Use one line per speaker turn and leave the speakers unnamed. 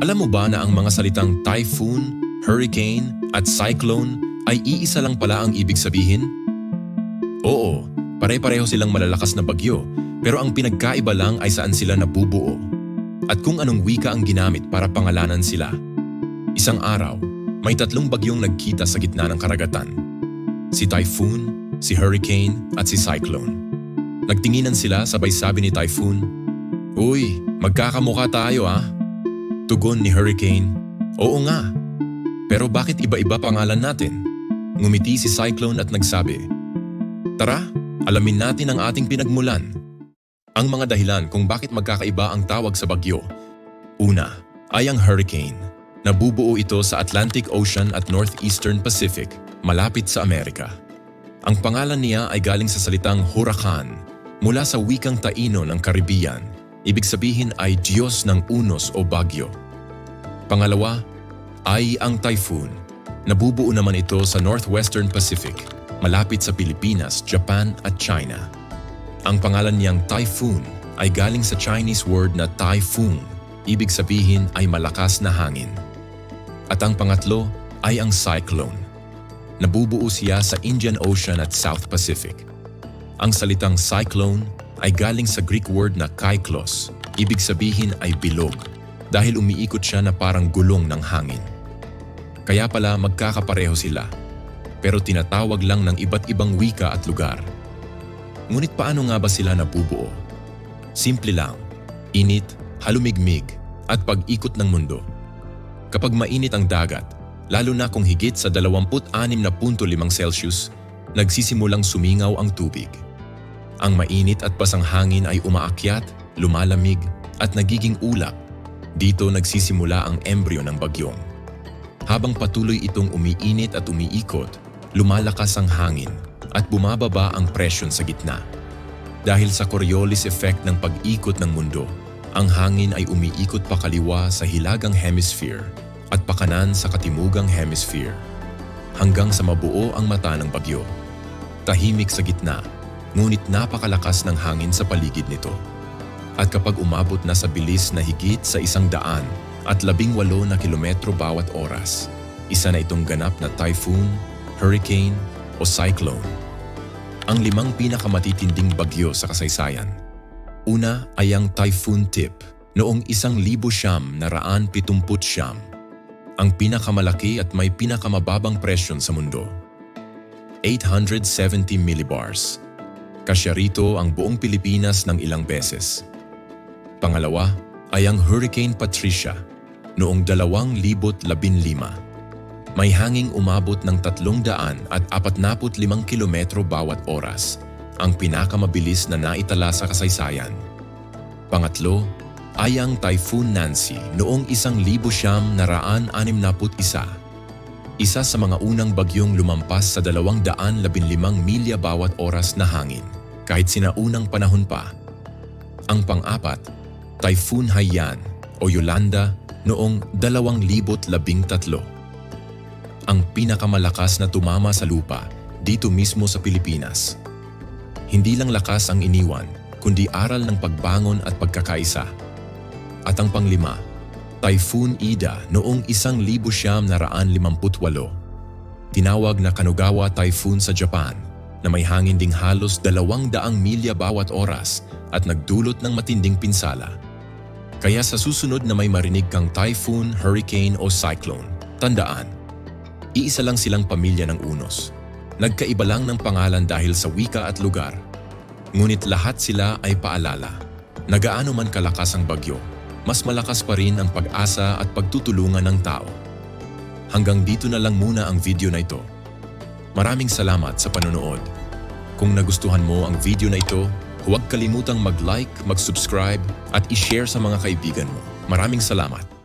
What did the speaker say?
Alam mo ba na ang mga salitang typhoon, hurricane at cyclone ay iisa lang pala ang ibig sabihin? Oo, pare-pareho silang malalakas na bagyo, pero ang pinagkaiba lang ay saan sila nabubuo at kung anong wika ang ginamit para pangalanan sila. Isang araw, may tatlong bagyong nagkita sa gitna ng karagatan. Si Typhoon, si Hurricane at si Cyclone. Nagtinginan sila sabay sabi ni Typhoon, Uy, magkakamukha tayo ah. Tugon ni Hurricane, Oo nga. Pero bakit iba-iba pangalan natin? Ngumiti si Cyclone at nagsabi, Tara, alamin natin ang ating pinagmulan. Ang mga dahilan kung bakit magkakaiba ang tawag sa bagyo. Una, ay ang hurricane. Nabubuo ito sa Atlantic Ocean at Northeastern Pacific, malapit sa Amerika. Ang pangalan niya ay galing sa salitang huracan mula sa wikang Taino ng Caribbean. Ibig sabihin ay Diyos ng unos o bagyo. Pangalawa ay ang typhoon. Nabubuo naman ito sa Northwestern Pacific, malapit sa Pilipinas, Japan at China. Ang pangalan niyang typhoon ay galing sa Chinese word na typhoon. Ibig sabihin ay malakas na hangin. At ang pangatlo ay ang cyclone. Nabubuo siya sa Indian Ocean at South Pacific. Ang salitang cyclone ay galing sa Greek word na kyklos. Ibig sabihin ay bilog dahil umiikot siya na parang gulong ng hangin. Kaya pala magkakapareho sila, pero tinatawag lang ng iba't ibang wika at lugar. Ngunit paano nga ba sila nabubuo? Simple lang, init, halumigmig, at pag-ikot ng mundo. Kapag mainit ang dagat, lalo na kung higit sa 26.5 Celsius, nagsisimulang sumingaw ang tubig. Ang mainit at basang hangin ay umaakyat, lumalamig, at nagiging ulap. Dito nagsisimula ang embryo ng bagyong. Habang patuloy itong umiinit at umiikot, lumalakas ang hangin at bumababa ang presyon sa gitna. Dahil sa Coriolis effect ng pag-ikot ng mundo, ang hangin ay umiikot pakaliwa sa hilagang hemisphere at pakanan sa katimugang hemisphere hanggang sa mabuo ang mata ng bagyo. Tahimik sa gitna, ngunit napakalakas ng hangin sa paligid nito. At kapag umabot na sa bilis na higit sa isang daan at labing walo na kilometro bawat oras, isa na itong ganap na typhoon, hurricane o cyclone. Ang limang pinakamatitinding bagyo sa kasaysayan. Una ay ang Typhoon Tip noong isang libo siyam na raan pitumput siyam. Ang pinakamalaki at may pinakamababang presyon sa mundo. 870 millibars. Kasya rito ang buong Pilipinas ng ilang beses. Pangalawa ay ang Hurricane Patricia noong 2015. May hanging umabot ng 300 at 45 kilometro bawat oras, ang pinakamabilis na naitala sa kasaysayan. Pangatlo ay ang Typhoon Nancy noong 1961. Isa sa mga unang bagyong lumampas sa 215 milya bawat oras na hangin, kahit sinaunang panahon pa. Ang pang-apat, Typhoon Haiyan o Yolanda noong 2013. Ang pinakamalakas na tumama sa lupa dito mismo sa Pilipinas. Hindi lang lakas ang iniwan, kundi aral ng pagbangon at pagkakaisa. At ang panglima, Typhoon Ida noong 1958. Tinawag na Kanugawa Typhoon sa Japan na may hangin ding halos 200 milya bawat oras at nagdulot ng matinding pinsala. Kaya sa susunod na may marinig kang typhoon, hurricane o cyclone, tandaan, iisa lang silang pamilya ng unos. Nagkaiba lang ng pangalan dahil sa wika at lugar. Ngunit lahat sila ay paalala. Nagaano man kalakas ang bagyo, mas malakas pa rin ang pag-asa at pagtutulungan ng tao. Hanggang dito na lang muna ang video na ito. Maraming salamat sa panonood. Kung nagustuhan mo ang video na ito, huwag kalimutang mag-like, mag-subscribe at i-share sa mga kaibigan mo. Maraming salamat.